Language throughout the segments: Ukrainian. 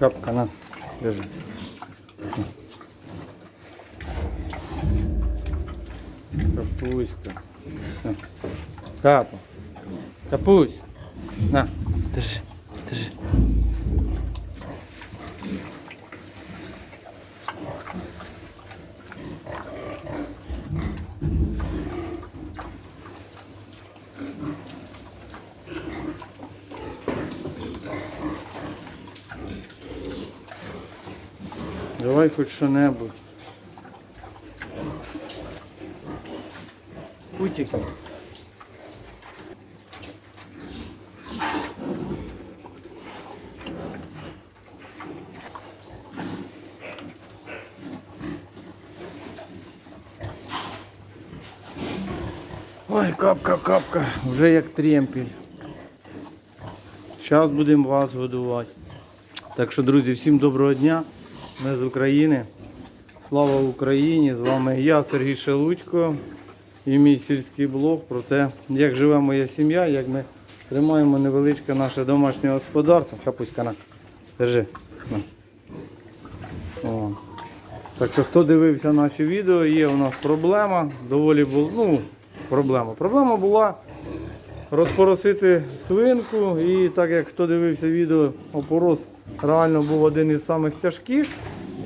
Капка, на, держи. Капуська. Капа. Капусь. На, держи, держи. Давай хоч що-небудь. Путик. Ой, капка, капка, вже як тремпіль. Зараз будемо вас годувати. Так що, друзі, всім доброго дня. Ми з України. Слава Україні! З вами я, Сергій Шелудько і мій сільський блог про те, як живе моя сім'я, як ми тримаємо невеличке наше домашнє господарство. Капуська на. Держи. О. Так що хто дивився наші відео, є у нас проблема. Доволі була, ну, проблема. Проблема була розпоросити свинку. І так як хто дивився відео, опорос реально був один із самих тяжких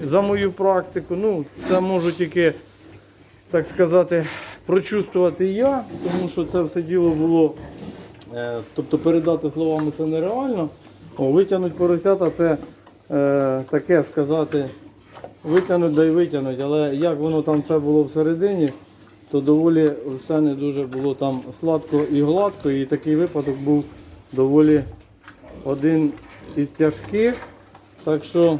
за мою практику. Ну, це можу тільки, так сказати, прочувствувати я, тому що це все діло було. е, Тобто передати словами це нереально. О, витягнути поросята це е, таке сказати, витягнуть да й витягнуть, але як воно там все було всередині, то доволі все не дуже було там сладко і гладко. І такий випадок був доволі один із тяжких. Так що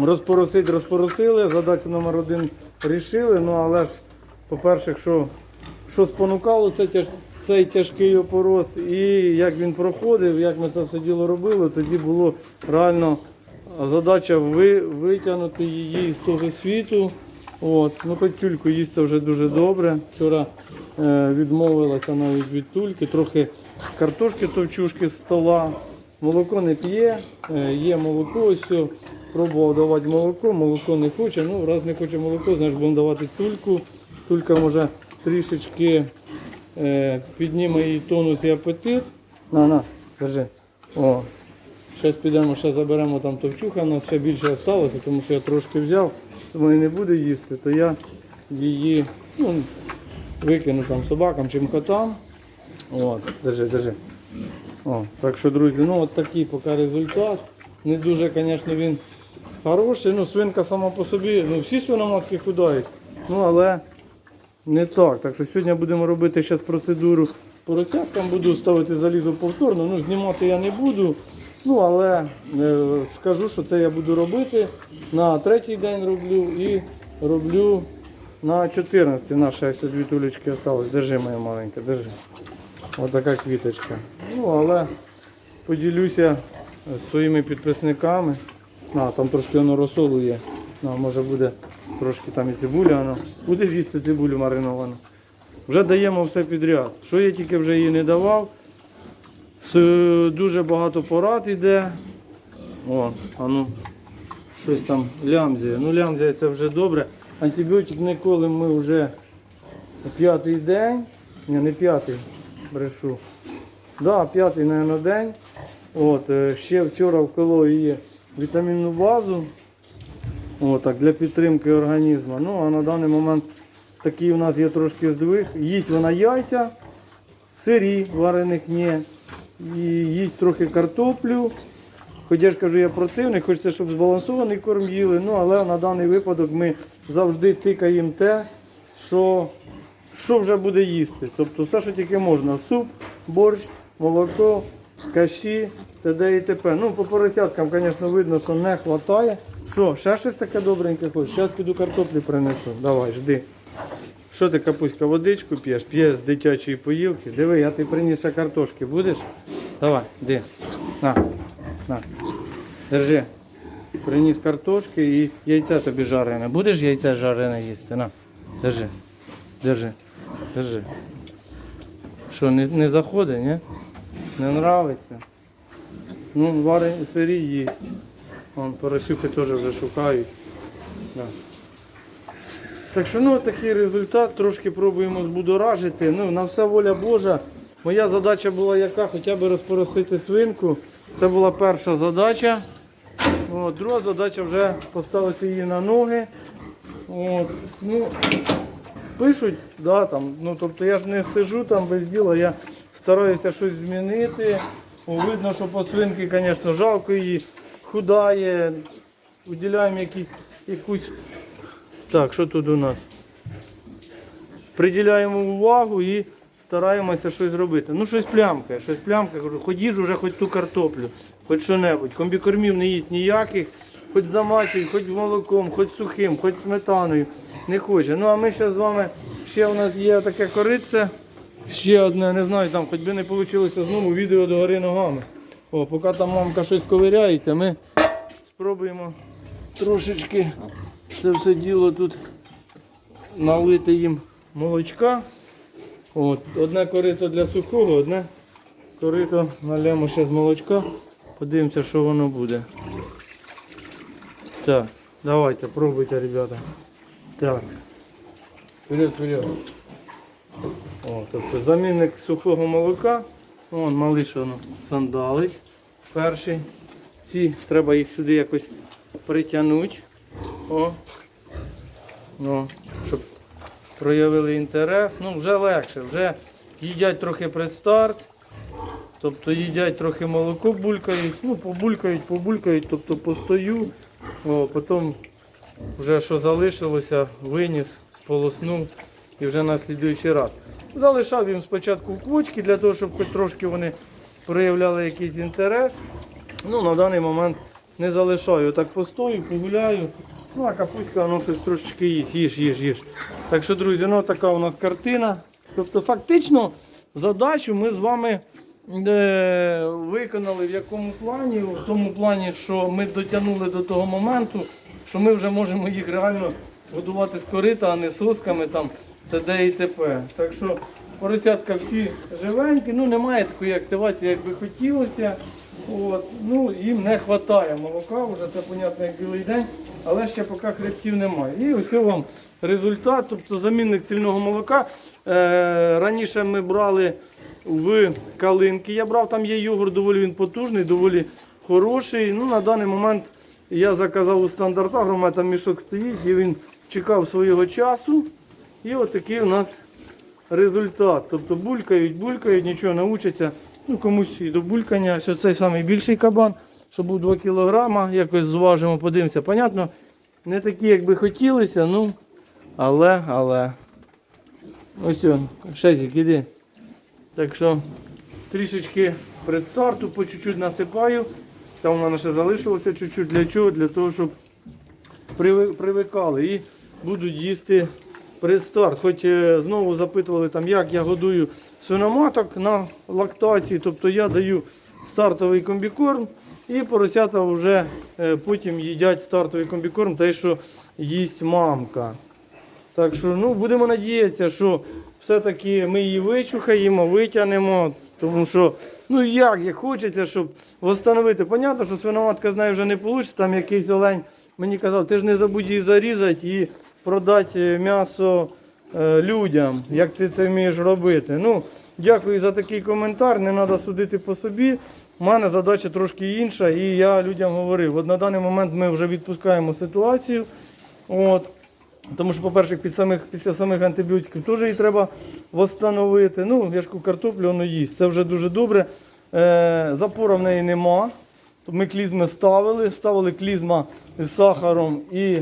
розпоросити розпоросили, задачу номер один рішили. Ну але ж, по-перше, що, що спонукало це тяж, цей тяжкий опорос і як він проходив, як ми це все діло робили, тоді було реально задача ви, витягнути її з того світу. От. Ну, хоч тюльку їсти вже дуже добре. Вчора е, відмовилася навіть від тульки, трохи картошки товчушки з стола. Молоко не п'є, е, є молоко, ось все. Пробував давати молоко, молоко не хоче. Ну, раз не хоче молоко, значить будемо давати тульку. Тулька може трішечки е, підніме їй тонус і апетит. На, на, держи. О. Зараз підемо, ще заберемо там товчуха, у нас ще більше залишилося, тому що я трошки взяв, і не буде їсти, то я її ну, викину там собакам чим котам. От, держи, держи. О, так що, друзі, ну от такий поки результат. Не дуже, звісно, він хороший. Ну, свинка сама по собі, ну всі свиноматки худають. Ну, але не так. Так що сьогодні будемо робити зараз процедуру поросяткам. Буду ставити залізо повторно. Ну, знімати я не буду. Ну, але е, скажу, що це я буду робити. На третій день роблю і роблю на 14. Наша ось дві тулечки осталось. Держи, моя маленька, держи. Ось така квіточка. Ну, але поділюся своїми підписниками. На, там трошки воно розсолу є. На, може буде трошки там і цибуля. Воно. Будеш їсти цибулю мариновану. Вже даємо все підряд. Що я тільки вже їй не давав. Дуже багато порад йде. О, а ну, щось там лямзія. Ну, лямзія це вже добре. Антибіотик ніколи ми вже п'ятий день. Ні, не п'ятий, брешу. Да, п'ятий, мабуть, день. От, е, ще вчора вколов її вітамінну базу. От, так, для підтримки організму. Ну, а на даний момент такий у нас є трошки здвиг. Їсть вона яйця, сирі варених ні. І їсть трохи картоплю. Хоч я ж кажу, я противний, хочеться, щоб збалансований корм їли. Ну, але на даний випадок ми завжди тикаємо те, що, що вже буде їсти. Тобто все, що тільки можна. Суп, борщ, молоко, каші, т.д. і т.п. Ну, по поросяткам, звісно, видно, що не вистачає. Що, ще щось таке добреньке хочеш? Зараз піду картоплі принесу. Давай, жди. Що ти, капуська, водичку п'єш? П'єш з дитячої поїлки. Диви, я ти приніс картошки, будеш? Давай, де? На, на. Держи. Приніс картошки і яйця тобі жарене. Будеш яйця жарене їсти? На. Держи. Держи. Держи. Що, не, не заходить, ні? Не нравиться? Ну, варені сирі їсть. Вон, поросюхи теж вже шукають. Да. Так що ну такий результат, трошки пробуємо збудоражити. Ну, на все воля Божа. Моя задача була яка? Хоча б розпоросити свинку. Це була перша задача. От, друга задача вже поставити її на ноги. От, ну, пишуть, да, там, ну, тобто я ж не сижу там без діла, я стараюся щось змінити. О, видно, що по свинки, звісно, жалко її, худає, виділяємо якісь, якусь. Так, що тут у нас? Приділяємо увагу і стараємося щось зробити. Ну, щось плямкає, щось плямкає, кажу, хоч їж уже хоч ту картоплю, хоч що-небудь. Комбікормів не їсть ніяких, хоч замачуй, хоч молоком, хоч сухим, хоч сметаною. Не хоче. Ну а ми ще з вами, ще у нас є таке корице. Ще одне, не знаю, там хоч би не вийшло знову відео до гори ногами. О, поки там мамка щось ковиряється, ми спробуємо трошечки це все діло тут налити їм молочка. От, одне корито для сухого, одне корито налємо ще з молочка. Подивимося, що воно буде. Так, давайте, пробуйте, ребята. Так. Вперед, вперед. О, тобто замінник сухого молока. Вон малиш воно сандалить. Перший. Ці треба їх сюди якось притягнути. О. Ну, щоб проявили інтерес. Ну, вже легше, вже їдять трохи предстарт. Тобто їдять трохи молоко, булькають, ну, побулькають, побулькають, тобто постою. О, потім вже що залишилося, виніс, сполоснув і вже на слідуючий раз. Залишав їм спочатку в квочки для того, щоб хоч трошки вони проявляли якийсь інтерес. Ну, на даний момент не залишаю. Так постою, погуляю. Ну, а капуська воно щось трошечки їсть, їж, їж, їж. Так що, друзі, ну така у нас картина. Тобто, фактично, задачу ми з вами е, виконали в якому плані? В тому плані, що ми дотягнули до того моменту, що ми вже можемо їх реально годувати з корита, а не сосками там т.д. і т.п. Так що поросятка всі живенькі, ну немає такої активації, як би хотілося. От, ну, їм не вистачає молока, вже це понятно як білий день, але ще поки хребтів немає. І ось вам результат, тобто замінник цільного молока. Е, раніше ми брали в калинки. Я брав, там є йогурт, доволі він потужний, доволі хороший. Ну, на даний момент я заказав у стандартагро, у там мішок стоїть і він чекав свого часу. І отакий у нас результат. Тобто булькають, булькають, нічого не учаться. Ну, комусь і до булькання. Ось цей самий більший кабан, що був 2 кг, якось зважимо, подивимося. Понятно, не такі, як би хотілося, ну, але, але. Ось, о, шезик, іди. Так що трішечки предстарту по чуть-чуть насипаю. Там мене ще залишилося чуть-чуть. Для чого? Для того, щоб привикали і будуть їсти предстарт. Хоч е, знову запитували, там, як я годую свиноматок на лактації, тобто я даю стартовий комбікорм і поросята вже е, потім їдять стартовий комбікорм, те, що їсть мамка. Так що ну, будемо надіятися, що все-таки ми її вичухаємо, витягнемо. Тому що, ну як, як хочеться, щоб встановити. Понятно, що свиноматка з нею вже не вийде. Там якийсь олень мені казав, ти ж не забудь її зарізати і продати е, м'ясо е, людям, як ти це вмієш робити. Ну, дякую за такий коментар. Не треба судити по собі. У мене задача трошки інша, і я людям говорив. От на даний момент ми вже відпускаємо ситуацію. От. Тому що, по-перше, під самих, після самих антибіотиків теж її треба встановити. Ну, я ж картоплю воно їсть. Це вже дуже добре. Е, запора в неї нема. Ми клізми ставили, ставили клізма з сахаром і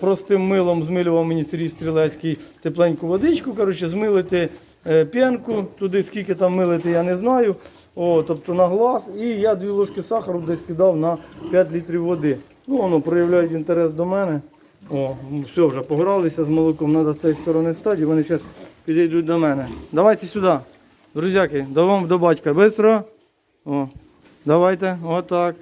простим милом змилював мені Сергій Стрілецький тепленьку водичку. Коротше, змилити е, п'янку, туди скільки там милити, я не знаю. О, тобто на глаз. І я дві ложки сахару десь кидав на 5 літрів води. Ну, воно проявляють інтерес до мене. О, все, вже погралися з молоком, треба з цієї сторони стати, вони зараз підійдуть до мене. Давайте сюди. Друзяки, до вам до батька. Бистро. О, давайте, отак.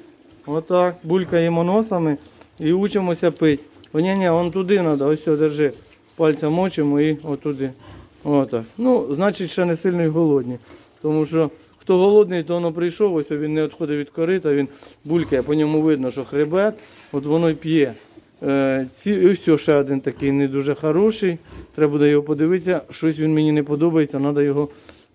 Отак. Булькаємо носами і учимося пити. Ні, ні, вон туди треба, ось все, держи. Пальцем мочимо і отуди. Отак. Ну, значить, ще не сильно й голодні. Тому що хто голодний, то воно прийшов, ось він не відходить від корита, він булькає, по ньому видно, що хребет, от воно й п'є. Е, ці, і ось ще один такий не дуже хороший. Треба буде його подивитися. Щось він мені не подобається, треба його,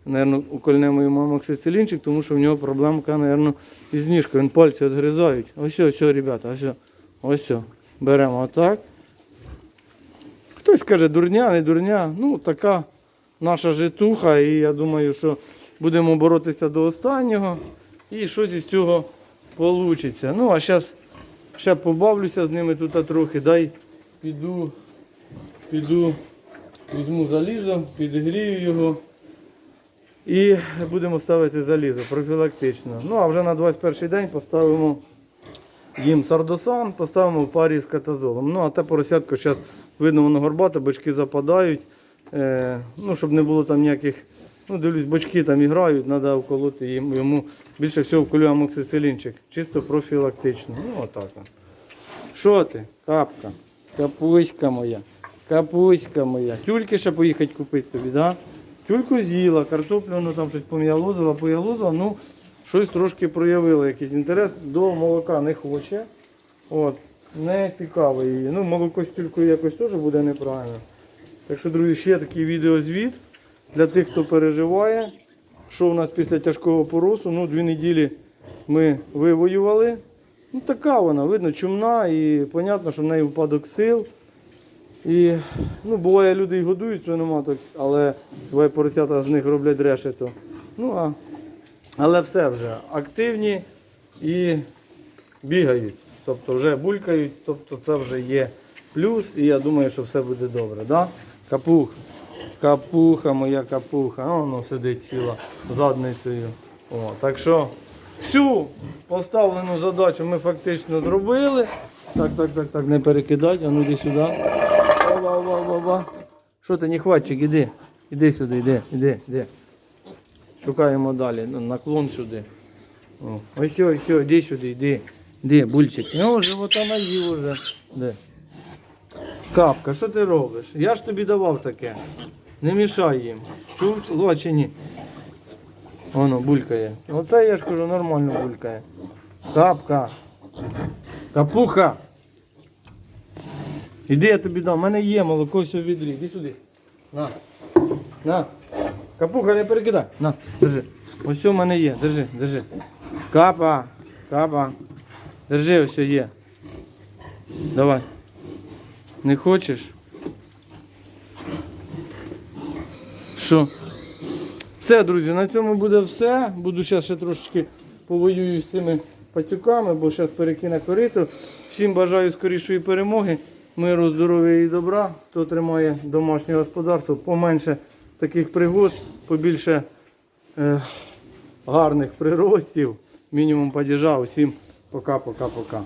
напевно, укольнемо йому амоксицилінчик, тому що в нього проблемка, напевно, із ніжкою. Він пальці відгризають. Ось, ось, ребята, ось. Ось. Беремо отак. Хтось каже, дурня, не дурня. Ну, така наша житуха, і я думаю, що будемо боротися до останнього. І щось із цього вийде. Ну, а зараз ще побавлюся з ними тут трохи. Дай піду, піду, візьму залізо, підігрію його. І будемо ставити залізо профілактично. Ну, а вже на 21 день поставимо їм сардосан, поставимо в парі з катазолом. Ну, а те поросятко зараз видно, воно горбате, бочки западають. Е, ну, щоб не було там ніяких. Ну, дивлюсь, бочки там і грають, треба вколоти їм, йому більше всього вколю амоксицилінчик. Чисто профілактично. Ну, отак. Що ти? Капка. Капуська моя. Капуська моя. Тюльки ще поїхати купити тобі, да? Тюльку з'їла, картоплю, ну там щось пом'ялозила, поялозила, ну щось трошки проявила, якийсь інтерес. До молока не хоче. От, не цікаво її. Ну, молоко з тюлькою якось теж буде неправильно. Так що, друзі, ще такий відеозвіт для тих, хто переживає. Що у нас після тяжкого поросу? Ну, дві неділі ми вивоювали. Ну, така вона, видно, чумна і понятно, що в неї впадок сил. І ну, буває, люди і годують свиноматок, але буває поросята з них роблять решето. Ну, а, але все вже активні і бігають. Тобто вже булькають, тобто це вже є плюс, і я думаю, що все буде добре. Да? Капух. Капуха, моя капуха. А воно сидить ціла задницею. О, так що всю поставлену задачу ми фактично зробили. Так, так, так, так, не перекидать, а ну йди сюди. Що ти, не хватчик, іди. Іди сюди, іди, іди, іди. Шукаємо далі. Наклон сюди. О, ось, ось, іди сюди, іди. Іди, бульчик. Ну, живота наїв уже. Де? Капка, що ти робиш? Я ж тобі давав таке. Не мішай їм. Чув Ло, ні? Воно булькає. Оце я ж кажу, нормально булькає. Капка. Капуха. Іди, я тобі дам. У мене є молоко все в відрі. Іди сюди. На. На. Капуха, не перекидай. На, держи. Ось в мене є. Держи, держи. Капа. Капа. Держи, ось є. Давай. Не хочеш? Що? Все, друзі, на цьому буде все. Буду зараз ще трошечки повоюю з цими пацюками, бо зараз перекине корито. Всім бажаю скорішої перемоги, миру, здоров'я і добра. Хто тримає домашнє господарство, поменше таких пригод, побільше е, гарних приростів, мінімум падіжа. Усім пока-пока-пока.